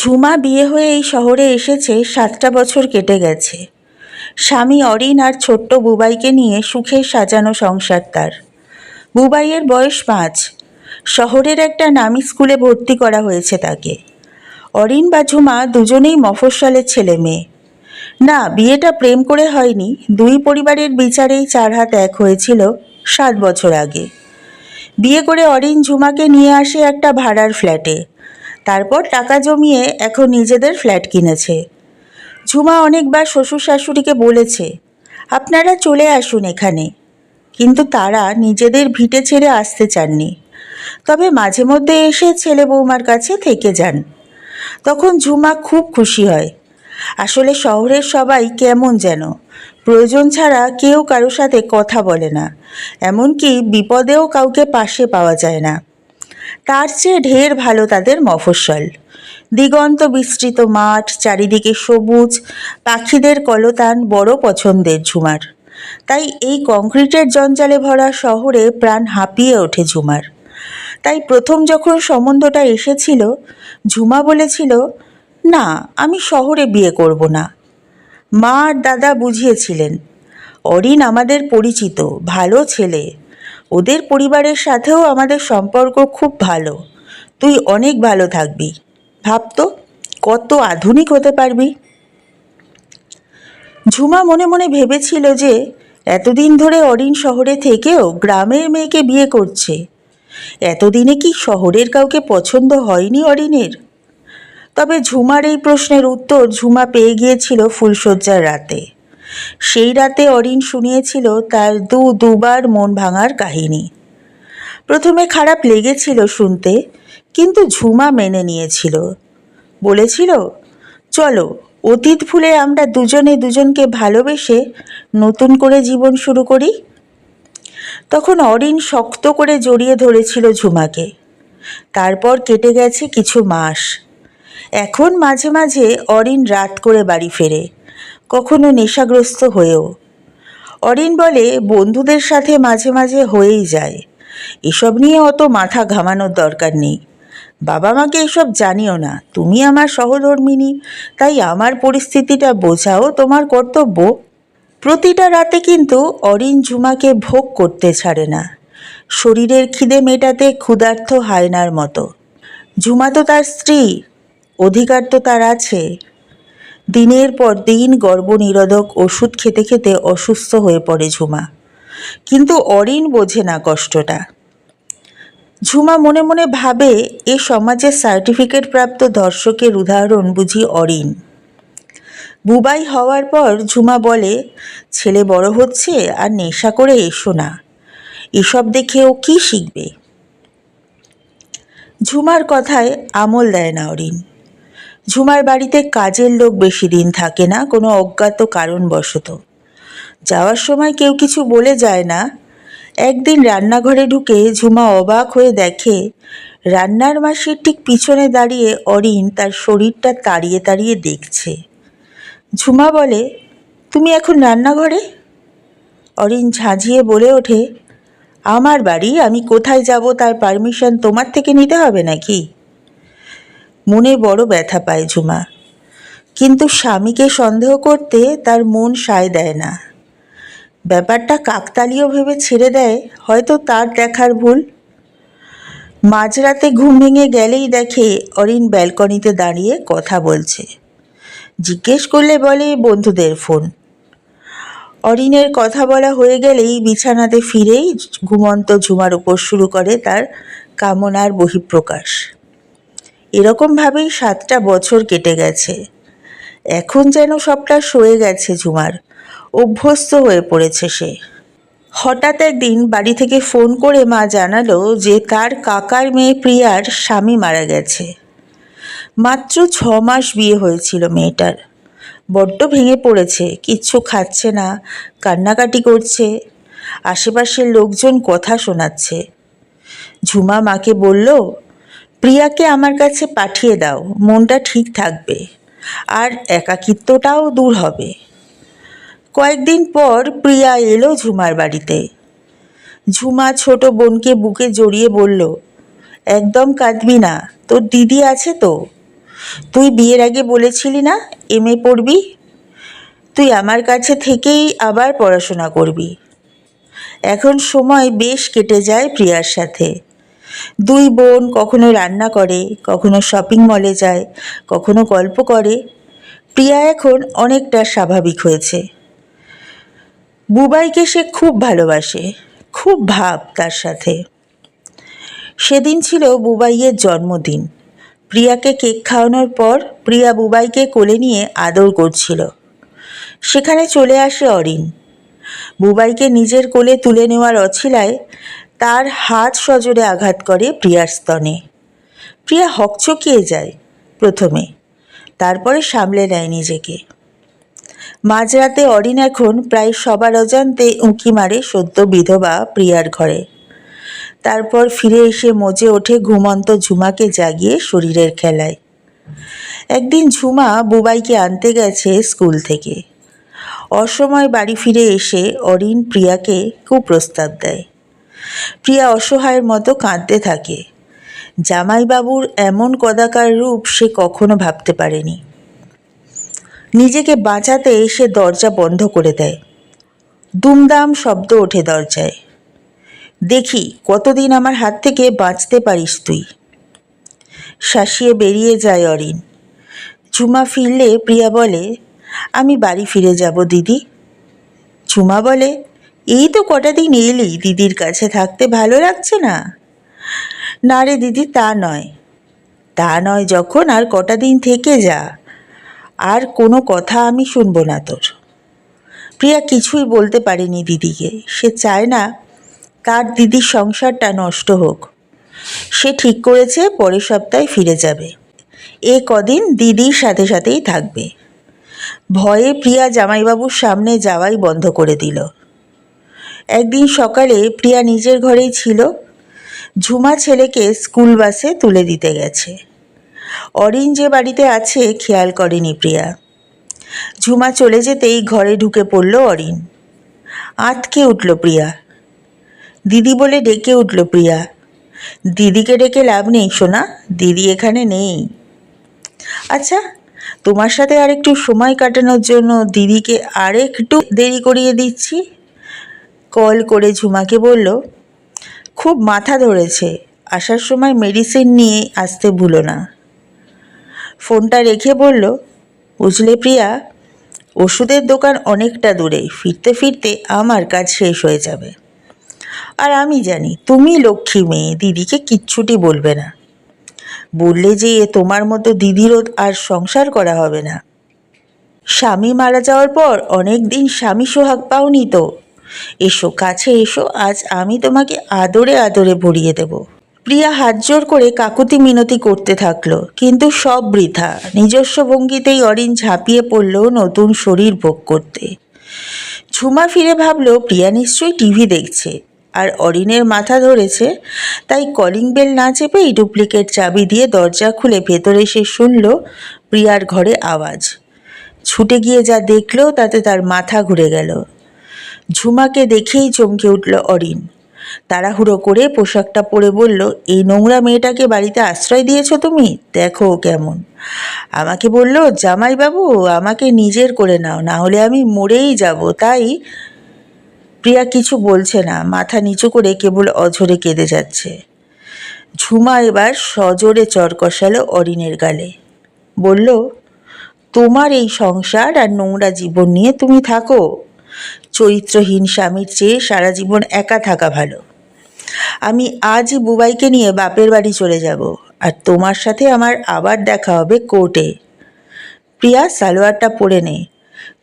ঝুমা বিয়ে হয়ে এই শহরে এসেছে, সাতটা বছর কেটে গেছে। স্বামী অরিন আর ছোট্ট বুবাইকে নিয়ে সুখে সাজানো সংসার তার। বুবাইয়ের বয়স পাঁচ। শহরের একটা নামি স্কুলে ভর্তি করা হয়েছে তাকে। অরিন বা ঝুমা দুজনেই মফস্বলের ছেলে মেয়ে। না, বিয়েটা প্রেম করে হয়নি, দুই পরিবারের বিচারেই চার হাত এক হয়েছিল সাত বছর আগে। বিয়ে করে অরিন ঝুমাকে নিয়ে আসে একটা ভাড়ার ফ্ল্যাটে। তারপর টাকা জমিয়ে এখন নিজেদের ফ্ল্যাট কিনেছে। ঝুমা অনেকবার শ্বশুর শাশুড়িকে বলেছে, আপনারা চলে আসুন এখানে। কিন্তু তারা নিজেদের ভিটে ছেড়ে আসতে চাননি। তবে মাঝে মধ্যে এসে ছেলে বৌমার কাছে থেকে যান। তখন ঝুমা খুব খুশি হয়। আসলে শহরের সবাই কেমন যেন, প্রয়োজন ছাড়া কেউ কারোর সাথে কথা বলে না, এমনকি বিপদেও কাউকে পাশে পাওয়া যায় না। তার চেয়ে ঢের ভালো তাদের মফস্বল। দিগন্ত বিস্তৃত মাঠ, চারিদিকে সবুজ, পাখিদের কলতান বড় পছন্দের ঝুমার। তাই এই কংক্রিটের জঞ্জালে ভরা শহরে প্রাণ হাঁপিয়ে ওঠে ঝুমার। তাই প্রথম যখন সম্বন্ধটা এসেছিল, ঝুমা বলেছিল, না, আমি শহরে বিয়ে করব না। মা আর দাদা বুঝিয়েছিলেন, অরিন আমাদের পরিচিত, ভালো ছেলে। ওদের পরিবারের সাথেও আমাদের সম্পর্ক খুব ভালো। তুই অনেক ভালো থাকবি। ভাবতো কত আধুনিক হতে পারবি। ঝুমা মনে মনে ভেবেছিল যে, এতদিন ধরে অরিন শহরে থেকেও গ্রামের মেয়েকে বিয়ে করছে। এতদিনে কি শহরের কাউকে পছন্দ হয়নি অরিনের? তবে ঝুমার এই প্রশ্নের উত্তর ঝুমা পেয়ে গিয়েছিল ফুলশয্যার রাতে। সেই রাতে অরিন শুনিয়েছিল তার দু দুবার মন ভাঙার কাহিনী। প্রথমে খারাপ লেগেছিল শুনতে, কিন্তু ঝুমা মেনে নিয়েছিল। বলেছিল, চলো, অতীত ভুলে আমরা দুজনে দুজনকে ভালোবেসে নতুন করে জীবন শুরু করি? তখন অরিন শক্ত করে জড়িয়ে ধরেছিল ঝুমাকে। তারপর কেটে গেছে কিছু মাস। এখন মাঝে মাঝে অরিন রাত করে বাড়ি ফেরে। কখনো নেশাগ্রস্ত হয়েও। অরিন বলে, বন্ধুদের সাথে মাঝে মাঝে হয়েই যায়। এসব নিয়ে অত মাথা ঘামানোর দরকার নেই। বাবা মাকে এসব জানিও না। তুমি আমার সহধর্মিনী তাই আমার পরিস্থিতিটা বোঝাও তোমার কর্তব্য। প্রতিটা রাতে কিন্তু অরিন ঝুমাকে ভোগ করতে ছাড়ে না। শরীরের খিদে মেটাতে ক্ষুধার্থ হায়নার মতো। ঝুমা তো তার স্ত্রী, অধিকার তো তার আছে। দিনের পর দিন গর্ভনিরোধক ওষুধ খেতে খেতে অসুস্থ হয়ে পড়ে ঝুমা। কিন্তু অরিন বোঝে না কষ্টটা। ঝুমা মনে মনে ভাবে, এ সমাজের সার্টিফিকেট প্রাপ্ত দর্শকের উদাহরণ বুঝি অরিন। বুবাই হওয়ার পর ঝুমা বলে, ছেলে বড় হচ্ছে আর নেশা করে এসো না। এসব দেখে ও কী শিখবে? ঝুমার কথায় আমল দেয় না অরিন। ঝুমার বাড়িতে কাজের লোক বেশি দিন থাকে না, কোনো অজ্ঞাত কারণবশত। যাওয়ার সময় কেউ কিছু বলে যায় না। একদিন রান্নাঘরে ঢুকে ঝুমা অবাক হয়ে দেখে, রান্নার মাসির ঠিক পিছনে দাঁড়িয়ে অরিন তার শরীরটা তাড়িয়ে তাড়িয়ে দেখছে। ঝুমা বলে, তুমি এখন রান্নাঘরে? অরিন ঝাঁঝিয়ে বলে ওঠে, আমার বাড়ি, আমি কোথায় যাব, তার পারমিশন তোমার থেকে নিতে হবে নাকি? মনে বড় ব্যথা পায় ঝুমা। কিন্তু স্বামীকে সন্দেহ করতে তার মন সায় দেয় না। ব্যাপারটা কাকতালীয় ভেবে ছেড়ে দেয়, হয়তো তার দেখার ভুল। মাঝরাতে ঘুম ভেঙে গেলেই দেখে অরিন ব্যালকনিতে দাঁড়িয়ে কথা বলছে। জিজ্ঞেস করলে বলে, বন্ধুদের ফোন। অরিনের কথা বলা হয়ে গেলেই বিছানাতে ফিরেই ঘুমন্ত ঝুমার উপর শুরু করে তার কামনার বহিঃপ্রকাশ। এরকমভাবেই সাতটা বছর কেটে গেছে। এখন যেন সবটা সয়ে গেছে ঝুমার। অভ্যস্ত হয়ে পড়েছে সে। হঠাৎ একদিন বাড়ি থেকে ফোন করে মা জানালো যে তার কাকার মেয়ে প্রিয়ার স্বামী মারা গেছে। মাত্র ছ মাস বিয়ে হয়েছিল মেয়েটার। বড্ড ভেঙে পড়েছে, কিচ্ছু খাচ্ছে না, কান্নাকাটি করছে, আশেপাশের লোকজন কথা শোনাচ্ছে। ঝুমা মাকে বলল প্রিয়াকে আমার কাছে পাঠিয়ে দাও, মনটা ঠিক থাকবে আর একাকিত্বটাও দূর হবে। কয়েকদিন পর প্রিয়া এলো ঝুমার বাড়িতে। ঝুমা ছোট বোনকে বুকে জড়িয়ে বলল, একদম কাঁদবি না, তোর দিদি আছে তো? তুই বিয়ের আগে বলেছিলি না, এম এ পড়বি? তুই আমার কাছে থেকেই আবার পড়াশোনা করবি। এখন সময় বেশ কেটে যায় প্রিয়ার সাথে। দুই বোন কখনো রান্না করে, কখনো শপিং মলে যায়, কখনো গল্প করে। প্রিয়া এখন অনেকটা স্বাভাবিক হয়েছে। বুবাইকে সে খুব ভালোবাসে, খুব ভাব তার সাথে। সেদিন ছিল বুবাইয়ের জন্মদিন। প্রিয়াকে কেক খাওয়ানোর পর প্রিয়া বুবাইকে কোলে নিয়ে আদর করছিল। সেখানে চলে আসে অরিন। বুবাইকে নিজের কোলে তুলে নেওয়ার অছিলায় তার হাত সজোরে আঘাত করে প্রিয়ার স্তনে। প্রিয়া হকচকিয়ে যায় প্রথমে, তারপরে সামলে নেয় নিজেকে। মাঝরাতে অরিন এখন প্রায় সবার অজান্তে উঁকি মারে সদ্য বিধবা প্রিয়ার ঘরে। তারপর ফিরে এসে মজে ওঠে ঘুমন্ত ঝুমাকে জাগিয়ে শরীরের খেলায়। একদিন ঝুমা বুবাইকে আনতে গেছে স্কুল থেকে। অসময় বাড়ি ফিরে এসে অরিন প্রিয়াকে কুপ্রস্তাব দেয়। প্রিয়া অসহায়ের মতো কাঁদতে থাকে। জামাইবাবুর এমন কদাকার রূপ সে কখনো ভাবতে পারেনি। নিজেকে বাঁচাতে সে দরজা বন্ধ করে দেয়। দুমদাম শব্দ ওঠে দরজায়। দেখি, কতদিন আমার হাত থেকে বাঁচতে পারিস তুই? শাসিয়ে বেরিয়ে যায় অরিন। ঝুমা ফিরলে প্রিয়া বলে, আমি বাড়ি ফিরে যাব দিদি। ঝুমা বলে এই তো কটা দিন এলি, দিদির কাছে থাকতে ভালো লাগছে না। না রে দিদি, তা নয়। তা নয় যখন আর কটা দিন থেকে যা, আর কোনো কথা আমি শুনব না তোর। প্রিয়া কিছুই বলতে পারেনি দিদিকে। সে চায় না তার দিদির সংসারটা নষ্ট হোক। সে ঠিক করেছে, পরের সপ্তাহে ফিরে যাবে। এ কদিন দিদির সাথে সাথেই থাকবে। ভয়ে প্রিয়া জামাইবাবুর সামনে যাওয়াই বন্ধ করে দিল। একদিন সকালে প্রিয়া নিজের ঘরেই ছিল। ঝুমা ছেলেকে স্কুল বাসে তুলে দিতে গেছে। অরিন যে বাড়িতে আছে খেয়াল করেনি প্রিয়া। ঝুমা চলে যেতেই ঘরে ঢুকে পড়ল অরিন। আঁতকে উঠল প্রিয়া। দিদি বলে ডেকে উঠল প্রিয়া। দিদিকে ডেকে লাভ নেই, সোনা। দিদি এখানে নেই। আচ্ছা তোমার সাথে আরেকটু সময় কাটানোর জন্য দিদিকে আরেকটু দেরি করিয়ে দিচ্ছি। কল করে ঝুমাকে বলল, খুব মাথা ধরেছে, আসার সময় মেডিসিন নিয়ে আসতে ভুলো না। ফোনটা রেখে বলল, বুঝলে প্রিয়া, ওষুধের দোকান অনেকটা দূরে, ফিরতে ফিরতে আমার কাজ শেষ হয়ে যাবে। আর আমি জানি, তুমি লক্ষ্মী মেয়ে, দিদিকে কিচ্ছুটি বলবে না। বললে যে তোমার মতো দিদিরও আর সংসার করা হবে না। স্বামী মারা যাওয়ার পর অনেক দিন স্বামী সোহাগ পাওনি তো এসো, কাছে এসো, আজ আমি তোমাকে আদরে আদরে ভরিয়ে দেব। প্রিয়া হাত জোর করে কাকুতি মিনতি করতে থাকল, কিন্তু সব বৃথা। নিজস্ব ভঙ্গিতেই অরিন ঝাঁপিয়ে পড়ল নতুন শরীর ভোগ করতে। ঝুমা ফিরে ভাবলো, প্রিয়া নিশ্চয়ই টিভি দেখছে, আর অরিনের মাথা ধরেছে, তাই কলিং বেল না চেপেই ডুপ্লিকেট চাবি দিয়ে দরজা খুলে ভেতরে এসে শুনল প্রিয়ার ঘরে আওয়াজ। ছুটে গিয়ে যা দেখল, তাতে তার মাথা ঘুরে গেল। ঝুমাকে দেখেই চমকে উঠল অরিন। তাড়াহুড়ো করে পোশাকটা পরে বলল এই নোংরা মেয়েটাকে বাড়িতে আশ্রয় দিয়েছ তুমি? দেখো কেমন। আমাকে বলল, জামাইবাবু, আমাকে নিজের করে নাও না হলে আমি মরেই যাব। তাই প্রিয়া কিছু বলছে না, মাথা নিচু করে কেবল অঝরে কেঁদে যাচ্ছে। ঝুমা এবার সজোরে চর কষালো অরিনের গালে। বলল, তোমার এই সংসার আর নোংরা জীবন নিয়ে তুমি থাকো চরিত্রহীন স্বামীর চেয়ে সারা জীবন একা থাকা ভালো। আমি আজই বুবাইকে নিয়ে বাপের বাড়ি চলে যাব আর তোমার সাথে আমার আবার দেখা হবে কোর্টে। প্রিয়া সালোয়ারটা পরে নে।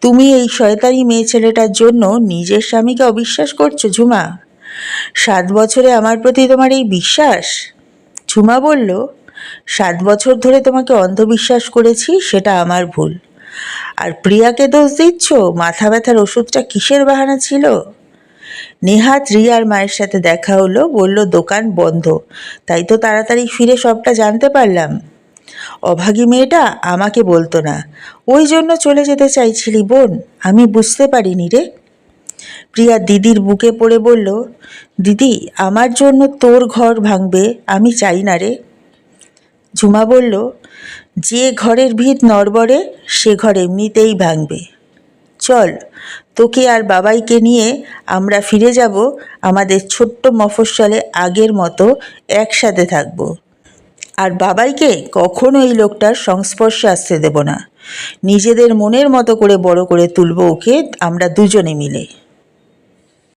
তুমি এই শয়তানি মেয়ে ছেলেটার জন্য নিজের স্বামীকে অবিশ্বাস করছ, ঝুমা? সাত বছরে আমার প্রতি তোমার এই বিশ্বাস? ঝুমা বলল, সাত বছর ধরে তোমাকে অন্ধবিশ্বাস করেছি, সেটা আমার ভুল। আর প্রিয়াকে দোষ দিচ্ছ? মাথা ব্যথার ওষুধটা কিসের বাহানা ছিল? নেহাত রিয়ার মায়ের সাথে দেখা হলো, বলল, দোকান বন্ধ। তাই তো তাড়াতাড়ি ফিরে সবটা জানতে পারলাম। অভাগী মেয়েটা আমাকে বলতো না। ওই জন্য চলে যেতে চাইছিলি বোন। আমি বুঝতে পারিনি রে। প্রিয়া দিদির বুকে পড়ে বলল, দিদি, আমার জন্য তোর ঘর ভাঙবে, আমি চাই না রে। ঝুমা বলল যে ঘরের ভিত নড়বড়ে, সে ঘর এমনিতেই ভাঙবে। চল, তোকে আর বাবাইকে নিয়ে আমরা ফিরে যাব আমাদের ছোট্ট মফস্বলে আগের মতো একসাথে থাকব। আর বাবাইকে কখনো এই লোকটার সংস্পর্শে আসতে দেব না। নিজেদের মনের মতো করে বড় করে তুলব ওকে আমরা দুজনে মিলে।